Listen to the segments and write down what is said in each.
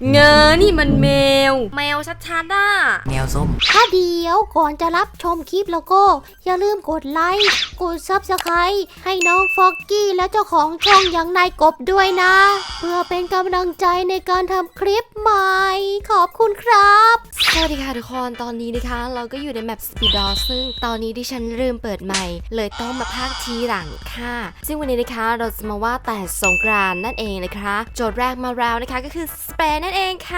เงอ นี่มันแมว แมวชัดๆอะแมวส้ม ถ้าเดียวก่อนจะรับชมคลิปแล้วก็ อย่าลืมกดไลค์ กดซับสไครต์ให้น้องฟอกกี้และเจ้าของช่องอย่างนายกบด้วยนะ เพื่อเป็นกำลังใจในการทำคลิปใหม่ ขอบคุณครับ สวัสดีค่ะทุกคนตอนนี้นะคะ เราก็อยู่ในแมป Speed d o ซึ่งตอนนี้ดิฉันลืมเปิดใหม่ เลยต้องมาพากย์ทีหลังค่ะ ซึ่งวันนี้นะคะเราจะมาว่าแต่สงกรานต์นั่นเองนะคะ โจทย์แรกมาแล้วนะคะก็คือสเปนนั่นเองค่ะ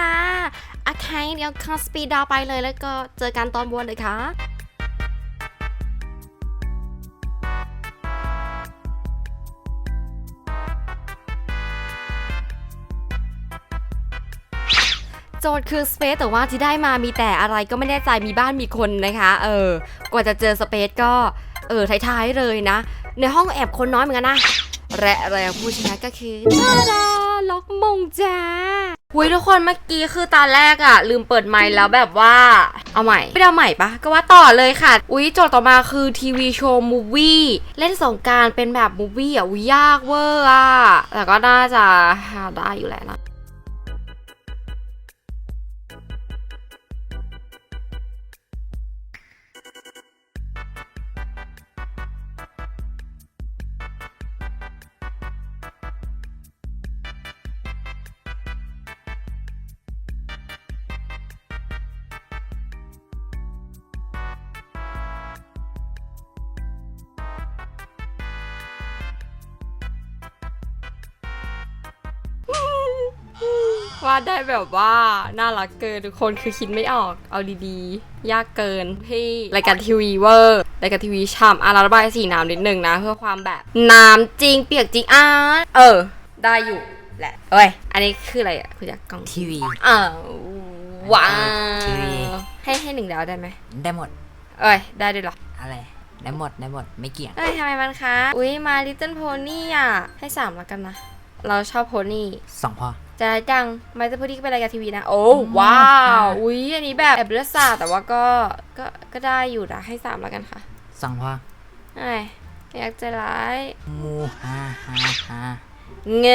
โอเคเดี๋ยวข้า Speed d o ไปเลยแล้วก็เจอกันตอนบนเลยค่ะโจทย์คือสเปซแต่ว่าที่ได้มามีแต่อะไรก็ไม่แน่ใจมีบ้านมีคนนะคะ เออ กว่าจะเจอสเปซก็ เออท้ายๆเลยนะ ในห้องแอบคนน้อยเหมือนกันนะ และแล้วผู้ชนะก็คือตาดาล็อกมงจ้า หุยทุกคนเมื่อกี้คือตอนแรกอะลืมเปิดไมค์แล้วแบบว่าเอาใหม่ไม่ได้เอาใหม่ปะก็ว่าต่อเลยค่ะ อุ้ยโจทย์ต่อมาคือทีวีโชว์มูวี่เล่นสงการเป็นแบบมูวี่อะอุ้ยยากเวอร์อะแต่ก็น่าจะหาได้อยู่แหละนะ วาดได้แบบว่าน่ารักเกินทุกคนคือคิดไม่ออก เอาดีๆ ยากเกินที่รายการทีวีเวอร์รายการทีวีฉ่ำอะเราระบายสีน้ำนิดหนึ่งนะ เพื่อความแบบน้ำจริงเปียกจริงอะเออ ได้อยู่แหละเอ้ยอันนี้คืออะไรอะคุณอยากกล้องทีวีอ้าวว้าทีวีวให้ให้หนึ่งดาวได้ไหมได้หมด เอ้ยได้ด้วยเหรออะไรได้หมดได้หมดไม่เกี่ยงเอ้ยทำไมมันคะอุ้ยมาลิตเติ้ลโพนี่อะให้สามแล้วกันนะเราชอบโพนี่สองพอ จะได้จังไม่จะพูดที่เป็นรายการทีวีนะ โอ้ว้าว อุ้ยอันนี้แบบแอบเลือดสาดแต่ว่าก็ก็ก็ได้อยู่นะให้สามแล้วกันค่ะสองพอไอ้ยอยากใจะร้ายมูฮ่าฮ่าฮ่าเง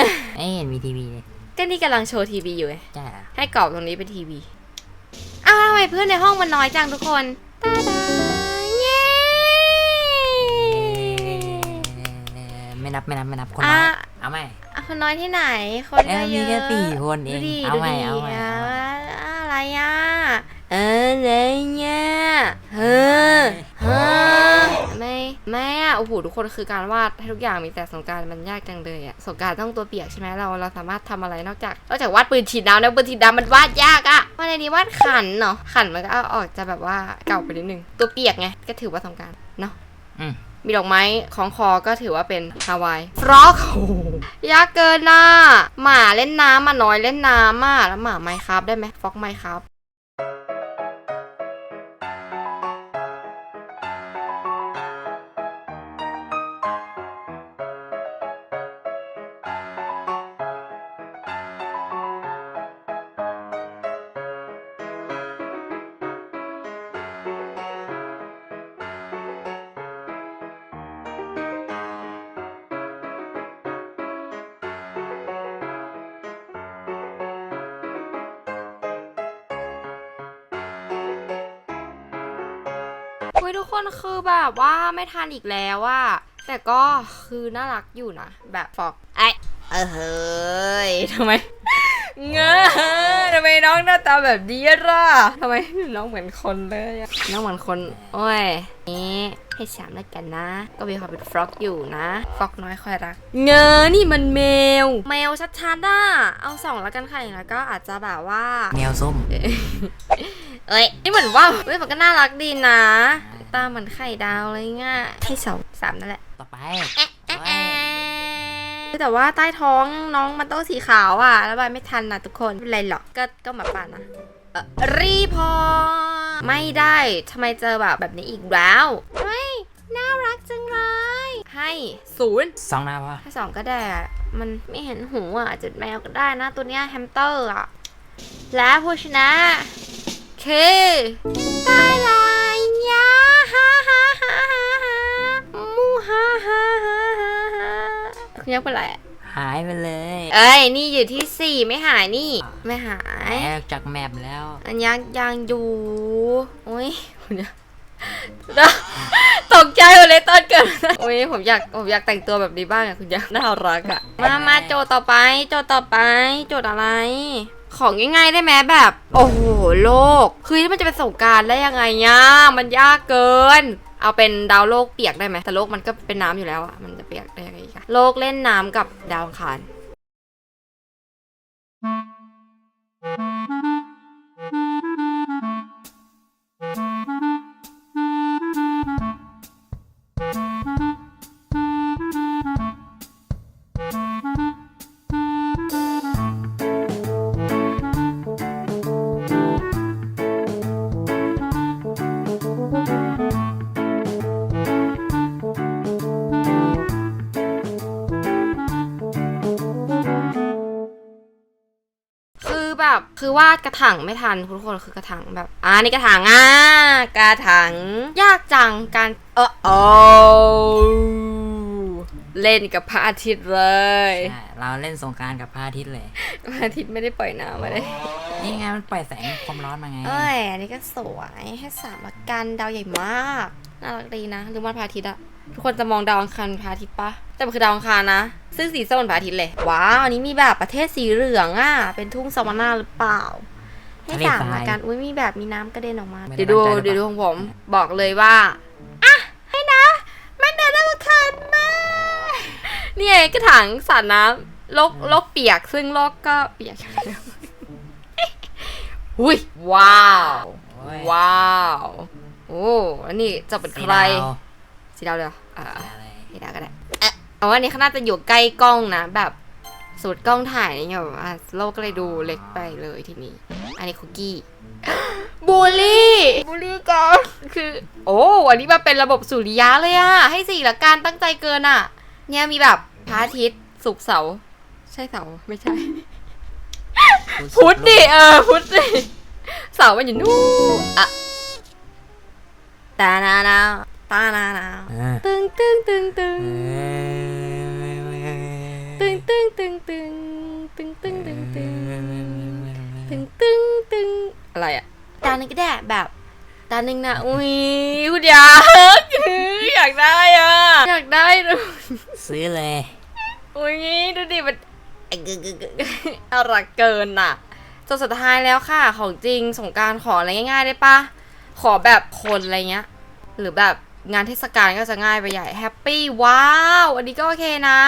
ยเอ้ยเห็นมีทีวีเลยก็นี่กำลังโชว์ทีวีอยู่ไงใช่เหรอให้กรอบตรงนี้เป็นทีวีอ้าวทำไมเพื่อนในห้องมันน้อยจังทุกคนตาดาเย้เอ่อไม่นับไม่นับไม่นับคนน้อยอะเอาไหมอะ คนน้อยที่ไหน คนก็เอ้ยมีเยอะแค่สี่คนเองดูดิเอาใหม่ดูดิเอาใหม่เอาใหม่อะอะไรอะเอออะไรเนี่ยเฮ้อเฮ้อไม่ไม่อะโอ้โหทุกคนคือการวาดให้ทุกอย่างมีแต่สงกรารมันยากจังเลยอะสงกรารต้องตัวเปียกใช่ไหมเราเราสามารถทำอะไรนอกจากนอกจากวาดปืนฉีดน้ำแล้วปืนฉีดน้ำมันวาดยากอะวาดในนี้วาดขันเนาะขันมันก็เอาออกจะแบบว่าเก่าไปนิดนึงตัวเปียกไงก็ถือว่าสงกรารเนาะ อืม มีดอกไม้ของคอก็ถือว่าเป็นฮาวายฟรอกยากเกินน่ะหมาเล่นน้ำมาน้อยเล่นน้ำอะแล้วหมาไมครับได้ไหมฟอกไมครับ คุยทุกคนคือแบบว่าไม่ทันอีกแล้วอะแต่ก็คือน่ารักอยู่นะ แบบฟอกไอยเออเฮ้ยทำไมเงอทำไมน้องหน้าตาแบบนี้ล่ะทำไมน้องเหมือนคนเลยอะน้องเหมือนคน โอ้ย นี่ให้สามแล้วกันนะ ก็มีความเป็นฟรอกอยู่นะฟรอกน้อยค่อยรัก เงอนี่มันแมว แมวชัดๆอะ เอาสองแล้วกันค่ะแล้วก็อาจจะแบบว่า แมวส้ม เอ้ย นี่เหมือนว่าเฮ้ยมันก็น่ารักดีนะ ตาเหมือนไข่ดาวเลยง่ะให้สองสามนั่นแหละ ต่อไปแต่ว่าใต้ท้องน้องมันต้องสีขาวอะ แล้วใบไม่ทันนะทุกคนไม่เป็นไรหรอกก็ก็หมาป่านะเอ่อรีพอร์ตไม่ได้ทำไมเจอแบบแบบนี้อีกแล้วเฮ้ยน่ารักจังเลย ให้ศูนย์สองหน้าพอให้สองก็ได้อะมันไม่เห็นหูอะจุดแมวก็ได้นะตัวเนี้ยแฮมสเตอร์อะ และผู้ชนะคือได้ลา ยักษ์เป็นไรอะฮหายไปเลย เอ้ย นี่อยู่ที่สี่ไม่หายนี่ ไม่หายแอบจากแมปแล้ว อันยังยังอยู่โอ้ยคุณเนี่ยตกใจหมดเลยตอนเกิดโอ้ยผมอยากผมอยากแต่งตัวแบบนี้บ้างอะคุณยักษ์น่ารักอะมามาโจทย์ต่อไป โจทย์ต่อไป โจทย์อะไร ของง่ายๆได้ไหมแบบ โอ้โหโลกคือมันจะเป็นสงกรารได้ยังไงเนี่ยมันยากเกิน เอาเป็นดาวโลกเปียกได้ไหมแต่โลกมันก็เป็นน้ำอยู่แล้วอะมันจะเปียกได้ยังไงกอะโลกเล่นน้ำกับดาวอังคาร คือวาดกระถางไม่ทันทุกคนคือกระถางแบบอ่านี่กระถางอ่ากระถางยากจังการเออโอเล่นกับพระอาทิตย์เลยใช่เราเล่นสงกรารกับพระอาทิตย์เลย พระอาทิตย์ไม่ได้ปล่อยน้ำมาเลยนี่ไงมันปล่อยแสงความร้อนมาไงเอ้ยอันนี้ก็สวยให้สามละกันดาวใหญ่มากน่ารักดีนะหรือว่าพระอาทิตย์อะ ทุกคนจะมองดาวอังคารเป็นพระอาทิตย์ปะแต่มันคือดาวอังคารนะ ซึ่งสีส้มเป็นพระอาทิตย์เลย ว้าวอันนี้มีแบบประเทศสีเหลืองอะเป็นทุ่งซาวาน่าหรือเปล่า ให้สามละกันอุ้ยมีแบบมีน้ำกระเด็นออกมาเดี๋ยวดูเดี๋ยวดูของผมบอกเลยว่าอะให้นะมันเดินดาวอังคารมานี่ไงกระถางสาดน้ำโลกโลกเปียกซึ่งโลกก็เปียกอุ้ยว้าว โอ้ยว้าว โอ้ อันนี้จะเป็นสีใครดาว สีดาวเลยเหรออ่าอะไรสีดาวก็ได้เอ๊ะเอาว่าอันนี้เขาน่าจะอยู่ใกล้กล้องนะ แบบสูตรกล้องถ่ายนี่ไงแบบอะโลกก็เลยดูเล็กไปเลยทีนี้ อันนี้คุกกี้บูลลี่บูลลี่กันคือ โอ้อันนี้มาเป็นระบบสุริยะเลยอะให้สี่ละกันตั้งใจเกินอะเนี่ยมีแบบพระอาทิตย์ศุกร์เสาร์ใช่เสาร์ไม่ใช่ พุธดิเออพุธดิเสาร์มันอยู่นู่นอะตานานา ตานานาเออตึงตึงตึงตึงเอตึงตึงตึงตึงตึงตึงตึงตึงตึงตึงตึงอะไรอะตาหนึ่งก็ได้แบบตาหนึ่งนะอุ้ยคุณอยากอยากได้อะอยากได้ดูซื้อเลยอุ้ยดูดิมันน่ารักเกินอะจนสุดท้ายแล้วค่ะ ของจริงสงกรารขออะไรง่ายๆได้ปะขอแบบคนอะไรเงี้ย หรือแบบ งานเทศกาลก็จะง่ายไปใหญ่แฮปปี้ว้าว อันนี้ก็โอเคนะ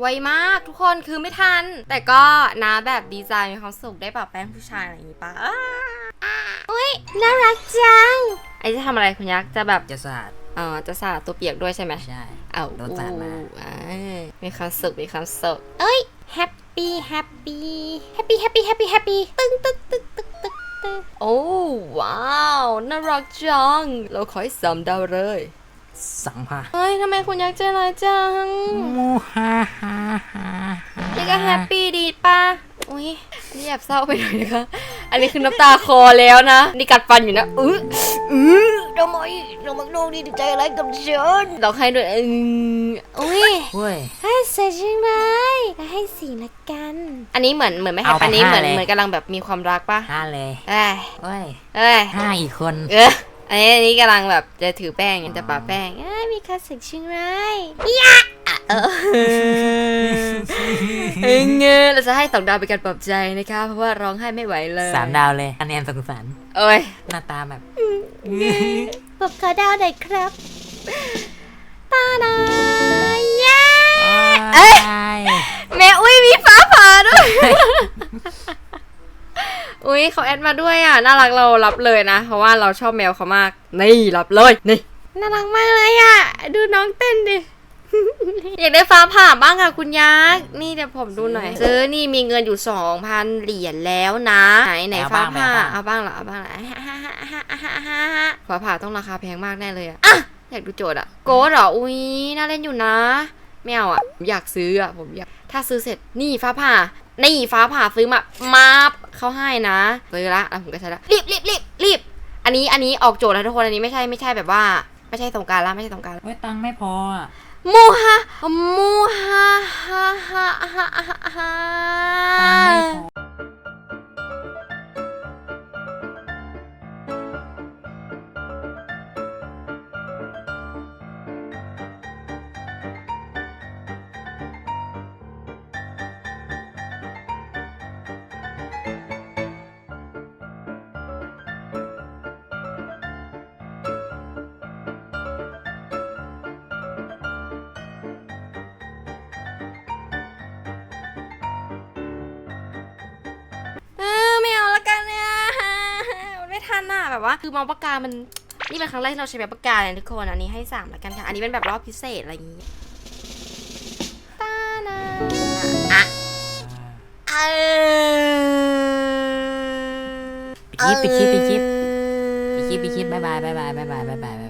ไวมากทุกคนคือไม่ทัน แต่ก็นะแบบดีไซน์มีความสุขได้ปะแป้งผู้ชายอะไรอย่างงี้ปะอ้าน่ารักจังไอจะทำอะไรคุณยักษ์จะแบบจะสาดเออจะสาดตัวเปียกด้วยใช่ไหมใช่เอาโดนสาดมาอ่มีความสุขมีความสุขเอ้ยแฮปปี้แฮปปี้แฮปปี้แฮปปี้แฮปปี้แฮปปี้ตึงตึงตึงตึงตึงตึงโอ้ว้าวน่ารักจังเราขอให้สามดาวเลย สังผ้าเฮ้ยทำไมคุณยักษ์ใจร้ายจังมูฮ่าฮ่าฮ่าฮ่านี่ก็แฮปปี้ดีป่ะอุ้ยนี่แอบเศร้าไปหน่อยนะคะ อันนี้คือน้ำตาคอแล้วนะ นี่กัดฟันอยู่นะอื้ออื้อทำไมทำไมโลกนี้ถึงใจร้ายกับฉันเราให้ด้วยอืออุ้ยเว้ยให้เสร็จจังเลยให้สีละกัน อันนี้เหมือนเหมือนไม่แฮปเอาไปอันนี้เหมือนห้าเลยเหมือนกำลังแบบมีความรักป่ะห้าเลยเอ้ยเว้ยเอ้ยห้าอีกคน เออ อันนี้อันนี้กำลังแบบจะถือแป้งจะปาแป้งเอ้ยมีคลาสสิกชิงไรยะเออเอ้ยเงยเราจะให้สองดาวเป็นการปลอบใจนะคะเพราะว่าร้องไห้ไม่ไหวเลยสามดาวเลยคะแนนสงสารโอ้ยหน้าตาแบบผมขอดาวหน่อยครับตาดายะ เอ้ย แม่อุ้ยมีฟ้าผ่าด้วย อุ้ย เขาแอดมาด้วยอะน่ารักเรารับเลยนะ เพราะว่าเราชอบแมวเขามาก นี่รับเลยนี่น่ารักมากเลยอะ ดูน้องเต้นดิอยากได้ฟ้าผ่าบ้างอะคุณยักษ์นี่เดี๋ยวผมดูหน่อยซื้อนี่มีเงินอยู่สองพันเหรียญแล้วนะไหนไหนเอาฟ้าบ้างผ่าเอาบ้างเอาบ้างเหรอเอาบ้างเหรอฟ้าผ่าต้องราคาแพงมากแน่เลยอะอะอยากดูโจทย์อะโกดเหรออุ้ยน่าเล่นอยู่นะไม่เอาอะผมอยากซื้ออะผมอยากถ้าซื้อเสร็จนี่ฟ้าผ่า นี่ฟ้าผ่าซื้อมามาบเขาให้นะซื้อละแล้วผมก็ใช้ละรีบรีบรีบรีบอันนี้อันนี้ออกโจทย์แล้วทุกคนอันนี้ไม่ใช่ไม่ใช่แบบว่า ไม่ใช่สงกรารละไม่ใช่สงกรารเว้ยตังค์ไม่พออะมูฮามูฮาฮาฮาฮาฮาฮาตังค์ไม่พอ แบบว่าคือมองปากกามันนี่เป็นครั้งแรกที่เราใช้แบบปากกาเลยทุกคนอันนี้ให้สามแล้วกันค่ะอันนี้เป็นแบบรอบพิเศษอะไรอย่างงี้ตานาอะเออไปคิดไปคิดไปคิดไปคิดไปคิดบายบายบายบายบายบายบาย